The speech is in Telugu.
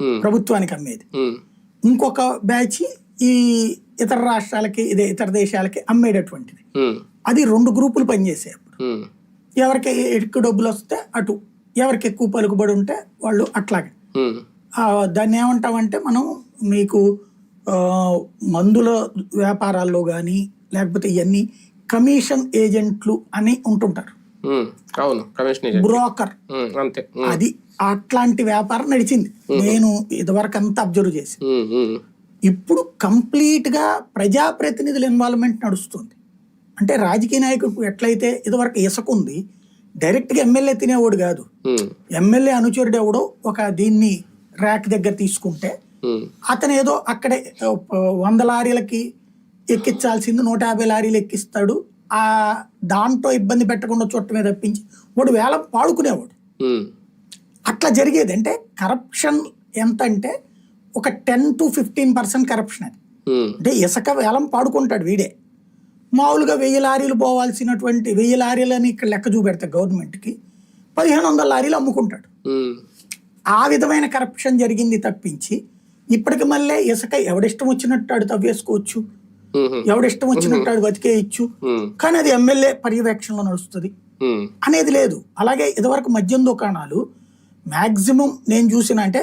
ఉమ్, ప్రభుత్వానికి అమ్మేది. ఉమ్, ఇంకొక బ్యాచ్ ఈ ఇతర రాష్ట్రాలకి ఇదే ఇతర దేశాలకి అమ్మేటటువంటిది. ఉమ్, అది రెండు గ్రూపులు ఉమ్, ఎవరికి ఎక్కువ డబ్బులు వస్తే అటు ఎవరికి ఎక్కువ పలుకుబడి ఉంటే వాళ్ళు అట్లాగే. దాన్ని ఏమంటామంటే మనం మీకు మందుల వ్యాపారాల్లో కానీ లేకపోతే ఇవన్నీ కమిషన్ ఏజెంట్లు అని ఉంటుంటారు. అవును కమిషన్ బ్రోకర్. అంతే. అది అట్లాంటి వ్యాపారం నడిచింది. నేను ఇదివరకు అంతా అబ్జర్వ్ చేసి. ఇప్పుడు కంప్లీట్గా ప్రజాప్రతినిధుల ఇన్వాల్వ్మెంట్ నడుస్తుంది. అంటే రాజకీయ నాయకుడు ఎట్లయితే ఇదివరకు ఇసుక ఉంది డైరెక్ట్గా ఎమ్మెల్యే తినేవాడు కాదు. ఎమ్మెల్యే అనుచరుడు ఎవడో ఒక దీన్ని ర్యాక్ దగ్గర తీసుకుంటే అతను ఏదో అక్కడే వంద లారీలకి ఎక్కించాల్సింది నూట యాభై లారీలు ఎక్కిస్తాడు. ఆ దాంట్లో ఇబ్బంది పెట్టకుండా చుట్టమే తప్పించి వాడు వేలం పాడుకునేవాడు. అట్లా జరిగేది అంటే కరప్షన్ ఎంత అంటే ఒక ten to fifteen percent corruption అది. అంటే ఇసుక వేలం పాడుకుంటాడు వీడే. మామూలుగా వెయ్యి లారీలు పోవాల్సినటువంటి వెయ్యి లారీలని ఇక్కడ లెక్క చూపెడతాయి గవర్నమెంట్కి పదిహేను వందల లారీలు అమ్ముకుంటాడు. ఆ విధమైన కరప్షన్ జరిగింది తప్పించి ఇప్పటికి మళ్ళీ ఇసుక ఎవడిష్టం వచ్చినట్టు ఆడు తవ్వేసుకోవచ్చు? ఎవడిష్టం వచ్చినట్టు ఆడు బతికేయచ్చు కానీ అది ఎమ్మెల్యే పర్యవేక్షణలో నడుస్తుంది. అనేది లేదు. అలాగే ఇదివరకు మద్యం దుకాణాలు మాక్సిమం నేను చూసిన అంటే